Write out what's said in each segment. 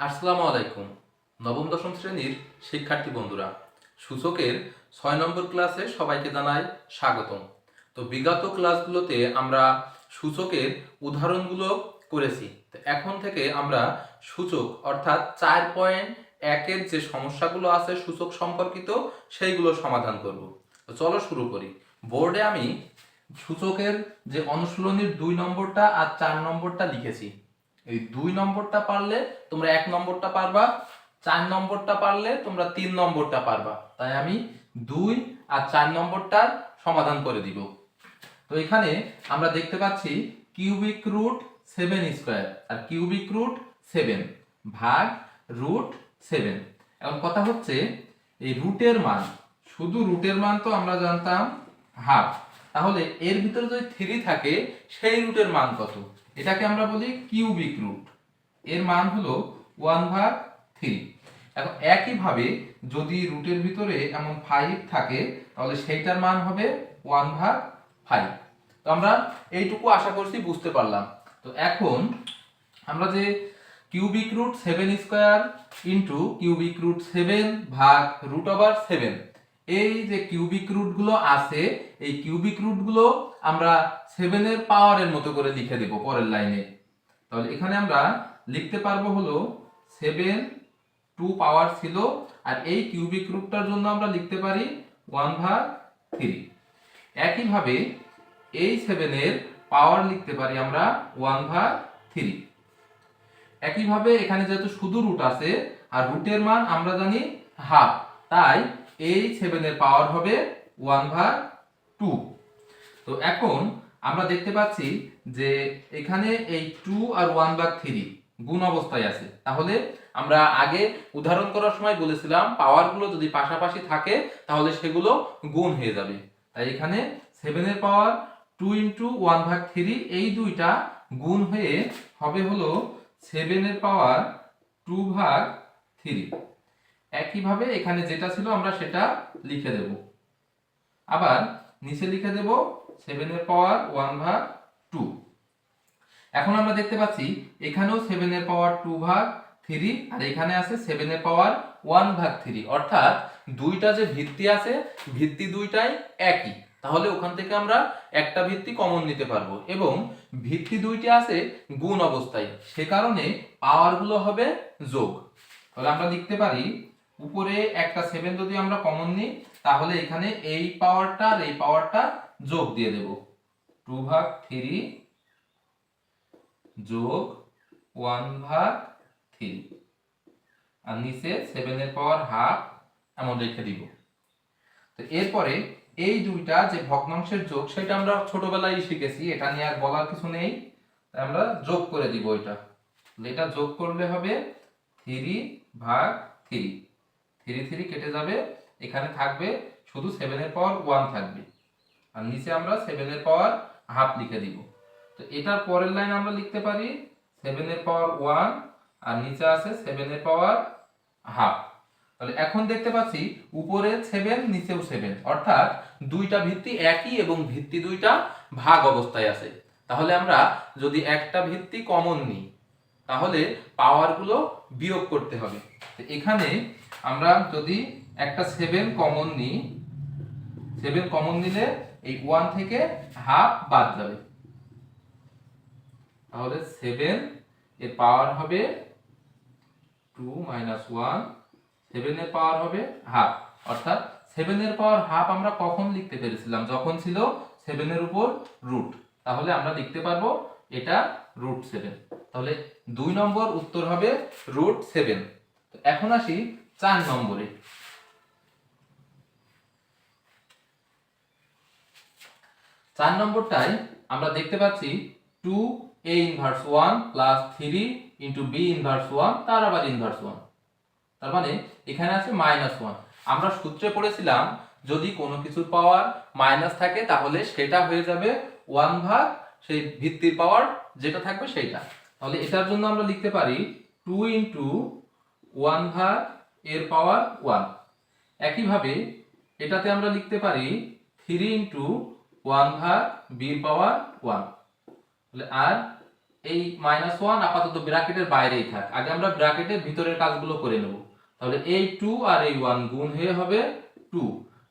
আসসালামু আলাইকুম। নবম, দশম শ্রেণির শিক্ষার্থী বন্ধুরা, সূচকের ছয় নম্বর ক্লাসে সবাইকে জানাই স্বাগতম। তো বিগত ক্লাসগুলোতে আমরা সূচকের উদাহরণগুলো করেছি। তো এখন থেকে আমরা সূচক, অর্থাৎ চার পয়েন্ট একের যে সমস্যাগুলো আছে সূচক সম্পর্কিত, সেইগুলো সমাধান করব। তো চলো শুরু করি। বোর্ডে আমি সূচকের যে অনুশীলনীর দুই নম্বরটা আর চার নম্বরটা লিখেছি। এই দুই নম্বরটা পারলে তোমরা এক নম্বরটা পারবা, চার নম্বরটা পারলে তোমরা তিন নম্বরটা পারবা। তাই আমি দুই আর চার নম্বরটার সমাধান করে দিব। তো এখানে আমরা দেখতে পাচ্ছি কিউবিক রুট সেভেন স্কোয়ার আর কিউবিক রুট সেভেন ভাগ রুট সেভেন এখন কথা হচ্ছে, এই রুটের মান, শুধু রুটের মান তো আমরা জানতাম, হাফ। তাহলে এর ভিতরে যদি থ্রি থাকে, সেই রুটের মান কত? এটাকে আমরা বলি কিউবিক রুট। এর মান হলো ওয়ান ভাগ থ্রি। এখন একইভাবে যদি রুটের ভিতরে এমন ফাইভ থাকে, তাহলে সেইটার মান হবে ওয়ান ভাগ ফাইভ তো আমরা এইটুকু আশা করছি বুঝতে পারলাম। তো এখন আমরা যে cubic root seven square into cubic root seven ভাগ রুট ওভার সেভেন এই যে কিউবিক রুটগুলো আছে, এই কিউবিক রুটগুলো আমরা সেভেনের পাওয়ারের মতো করে লিখে দেব পরের লাইনে তাহলে এখানে আমরা লিখতে পারব হলো সেভেন টু পাওয়ার ছিল, আর এই কিউবিক রুটটার জন্য আমরা লিখতে পারি ওয়ান ভাগ থ্রি একইভাবে এই সেভেনের পাওয়ার লিখতে পারি আমরা ওয়ান ভাগ থ্রি একইভাবে এখানে যেহেতু শুধু রুট আছে, আর রুটের মান আমরা জানি হাফ তাই এই সেভেনের পাওয়ার হবে ওয়ান ভাগ টু তো এখন আমরা দেখতে পাচ্ছি যে এখানে এই টু আর ওয়ান ভাগ থ্রি গুণ অবস্থায় আছে। তাহলে আমরা আগে উদাহরণ করার সময় বলেছিলাম পাওয়ারগুলো যদি পাশাপাশি থাকে, তাহলে সেগুলো গুণ হয়ে যাবে। তাই এখানে সেভেনের পাওয়ার টু ইন্টু ওয়ান ভাগ থ্রি এই দুইটা গুণ হয়ে হবে হলো সেভেনের পাওয়ার টু ভাগ থ্রি একইভাবে এখানে যেটা ছিল আমরা সেটা লিখে দেব। আবার নিচে লিখে দেব সেভেনের পাওয়ার ওয়ান ভাগ টু এখন আমরা দেখতে পাচ্ছি এখানেও সেভেনের পাওয়ার টু ভাগ থ্রি আর এখানে আছে সেভেনের পাওয়ার ওয়ান ভাগ থ্রি অর্থাৎ দুইটা যে ভিত্তি আছে, ভিত্তি দুইটাই একই। তাহলে ওখান থেকে আমরা একটা ভিত্তি কমন নিতে পারব এবং ভিত্তি দুইটি আছে গুণ অবস্থায়। সে কারণে পাওয়ারগুলো হবে যোগ। তাহলে আমরা লিখতে পারি উপরে একটা সেভেন যদি আমরা কমন নিই, তাহলে এখানে এই পাওয়ারটা আর এই পাওয়ারটা যোগ দিয়ে দেব। টু ভাগ থ্রি যোগ ওয়ান ভাগ থ্রি আর নিচে সেভেনের পাওয়ার হাফ এমন রেখে দিব। তো এরপরে এই দুইটা যে ভগ্নাংশের যোগ, সেটা আমরা ছোটবেলায় শিখেছি, এটা নিয়ে আর বলার কিছু নেই। আমরা যোগ করে দিব এটা। এটা যোগ করলে হবে থ্রি ভাগ থ্রি থ্রি থ্রি কেটে যাবে, এখানে থাকবে শুধু সেভেনের পাওয়ার ওয়ান থাকবে। আর নিচে আমরা সেভেনের পাওয়ার হাফ লিখে দিব। তো এটার পরের লাইন আমরা লিখতে পারি সেভেনের পাওয়ার ওয়ান আর নিচে আছে সেভেনের পাওয়ার হাফ তাহলে এখন দেখতে পাচ্ছি উপরে সেভেন নিচেও সেভেন অর্থাৎ দুইটা ভিত্তি একই এবং ভিত্তি দুইটা ভাগ অবস্থায় আছে। তাহলে আমরা যদি একটা ভিত্তি কমন নিই, তাহলে পাওয়ারগুলো বিয়োগ করতে হবে। এখানে আমরা যদি একটা সেভেন কমন নিই সেভেন কমন নিলে এই ওয়ান থেকে হাফ বাদ যাবে। তাহলে সেভেন এর পাওয়ার হবে টু মাইনাস ওয়ান সেভেনের পাওয়ার হবে হাফ অর্থাৎ সেভেনের পাওয়ার হাফ আমরা কখন লিখতে পেরেছিলাম? যখন ছিল সেভেনের উপর রুট তাহলে আমরা লিখতে পারব এটা রুট সেভেন তাহলে দুই নম্বর উত্তর হবে রুট সেভেন এখন আসি চার নম্বরে। চার নম্বরটায় আমরা দেখতে পাচ্ছি two A inverse one plus three into B inverse one তার আবার ইনভার্স ওয়ান তার মানে এখানে আছে মাইনাস ওয়ান আমরা সূত্রে পড়েছিলাম, যদি কোনো কিছুর পাওয়ার মাইনাস থাকে, তাহলে সেটা হয়ে যাবে ওয়ান ভাগ সেই ভিত্তির পাওয়ার যেটা থাকবে সেইটা। তাহলে এটার জন্য আমরা লিখতে পারি টু ইন্টু ওয়ান ভাগ এর পাওয়ার ওয়ান। একইভাবে এটাতে আমরা লিখতে পারি থ্রি ইন্টু ওয়ান ভাগ বির পাওয়ার ওয়ান। আর এই মাইনাস ওয়ান আপাতত ব্র্যাকেটের বাইরেই থাক। আগে আমরা ব্র্যাকেটের ভিতরের কাজগুলো করে নেব। তাহলে এই টু আর এই ওয়ান গুণ হয়ে হবে টু।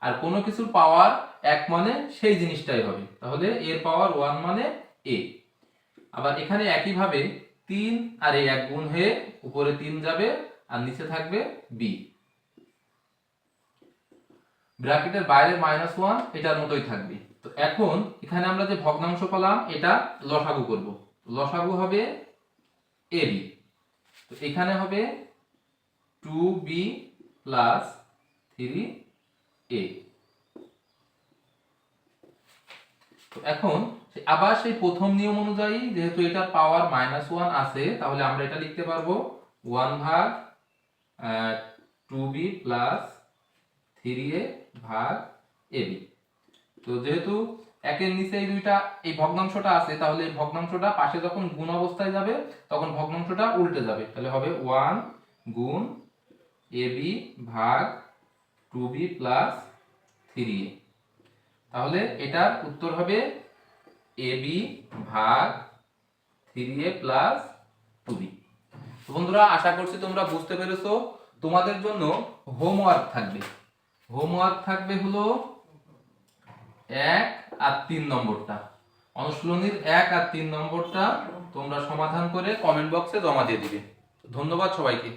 আর কোনো কিছুর পাওয়ার এক মানে সেই জিনিসটাই হবে। তাহলে এর পাওয়ার ওয়ান মানে এ। আবার এখানে একইভাবে তিন আর এই এক গুণ হয়ে উপরে তিন যাবে আর নিচে থাকবে বি ব্র্যাকেটের বাইরে মাইনাস ওয়ান এটার মতোই থাকবে। তো এখন এখানে আমরা যে ভগ্নাংশ পেলাম, এটা লসাগু করব। লসাগু হবে এ বি তো এখানে হবে two B plus three A এখন আবার সেই প্রথম নিয়ম অনুযায়ী যেহেতু এটার পাওয়ার মাইনাস ওয়ান আছে, তাহলে আমরা এটা লিখতে পারব ওয়ান ভাগ two B plus three A ভাগ এ বি তো যেহেতু একের নিচে এই দুইটা, এই ভগ্নাংশটা আছে, তাহলে এই ভগ্নাংশটা পাশে যখন গুণ অবস্থায় যাবে, তখন ভগ্নাংশটা উল্টে যাবে। তাহলে হবে ওয়ান গুণ এ বি ভাগ two B plus three A তাহলে এটার উত্তর হবে এ বি ভাগ three A plus two B বন্ধুরা, আশা করছি তোমরা বুঝতে পেরেছ, তোমাদের জন্য হোমওয়ার্ক থাকবে। হোমওয়ার্ক থাকবে হলো এক আর তিন নম্বরটা। অনুশীলনীর এক আর তিন নম্বরটা তোমরা সমাধান করে কমেন্ট বক্সে জমা দিয়ে দিবে। ধন্যবাদ সবাইকে।